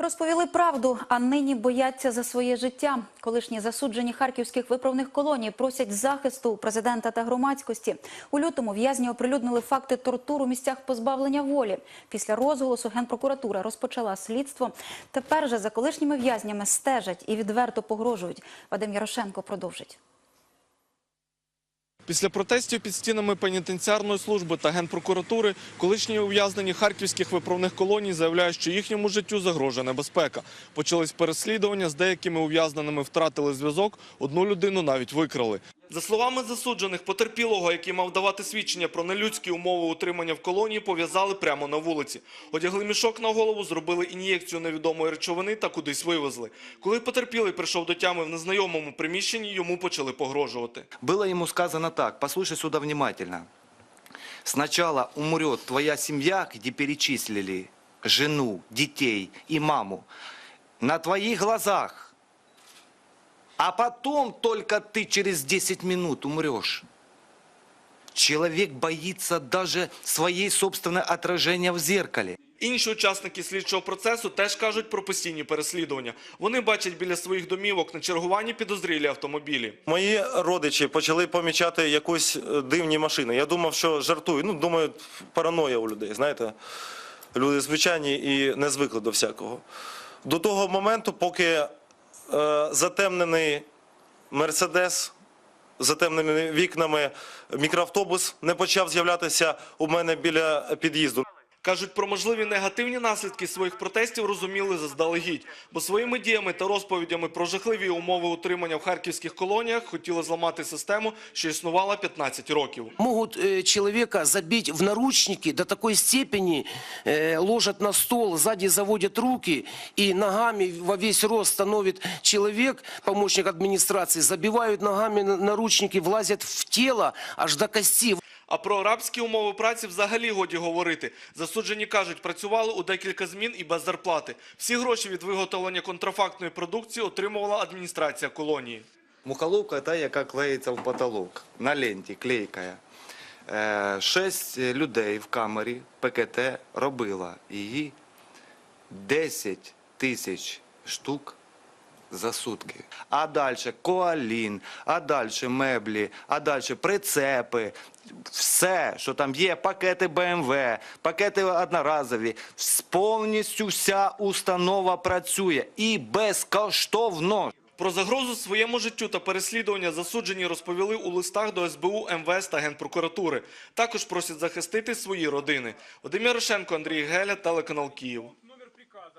Розповіли правду, а нині бояться за своє життя. Колишні засуджені харківських виправних колоній просять захисту президента та громадськості. У лютому в'язні оприлюднили факти тортур у місцях позбавлення волі. Після розголосу генпрокуратура розпочала слідство. Тепер же за колишніми в'язнями стежать і відверто погрожують. Вадим Ярошенко продовжить. Після протестів під стінами пенітенціарної служби та генпрокуратури колишні ув'язнені харківських виправних колоній заявляють, що їхньому життю загрожує небезпека. Почались переслідування, з деякими ув'язненими втратили зв'язок, одну людину навіть викрали. За словами засуджених, потерпілого, який мав давати свідчення про нелюдські умови утримання в колонії, пов'язали прямо на вулиці. Одягли мішок на голову, зробили ін'єкцію невідомої речовини та кудись вивезли. Коли потерпілий прийшов до тями в незнайомому приміщенні, йому почали погрожувати. Было ему сказано так, послушай сюда внимательно. Сначала умрет твоя семья, где перечислили жену, детей и маму, на твоих глазах. А потом только ты через 10 минут умрешь. Человек боится даже своей собственное отражения в зеркале. Інші учасники слідчого процесу теж кажуть про постійні переслідування. Вони бачать біля своїх домівок на чергуванні підозрілі автомобілі. Мої родичі почали помічати якусь е, дивні машини. Я думав, що жартую. Ну, думаю, параноя у людей, знаєте. Люди звичайні і не звикли до всякого. До того моменту, поки затемнений Мерседес затемненими вікнами мікроавтобус не почав з'являтися у мене біля під'їзду. Кажуть, про можливі негативні наслідки своїх протестів розуміли заздалегідь, бо своїми діями та розповідями про жахливі умови утримання в харківських колоніях хотіли зламати систему, що існувала 15 років. могут э, человека забить в наручники до такой степени, э, ложат на стол, сзади заводят руки и ногами во весь рост становит человек, помощник администрации, забивают ногами наручники, влазят в тело аж до кости. А про арабські умови праці взагалі годі говорити. Засуджені кажуть, працювали у декілька змін і без зарплати. Всі гроші від виготовлення контрафактної продукції отримувала адміністрація колонії. Мухоловка та, яка клеїться в потолок на ленті, клейкая. Е, Шесть людей в камері ПКТ робила її 10 тисяч штук за сутки. А далі коалін, а далі меблі, а далі прицепи, все, що там є, пакети БМВ, пакети одноразові, Вс- повністю вся установа працює і безкоштовно. Про загрозу своєму життю та переслідування засуджені розповіли у листах до СБУ, МВС та Генпрокуратури. Також просять захистити свої родини. Вадим Ярошенко, Андрій Геля, телеканал Київ.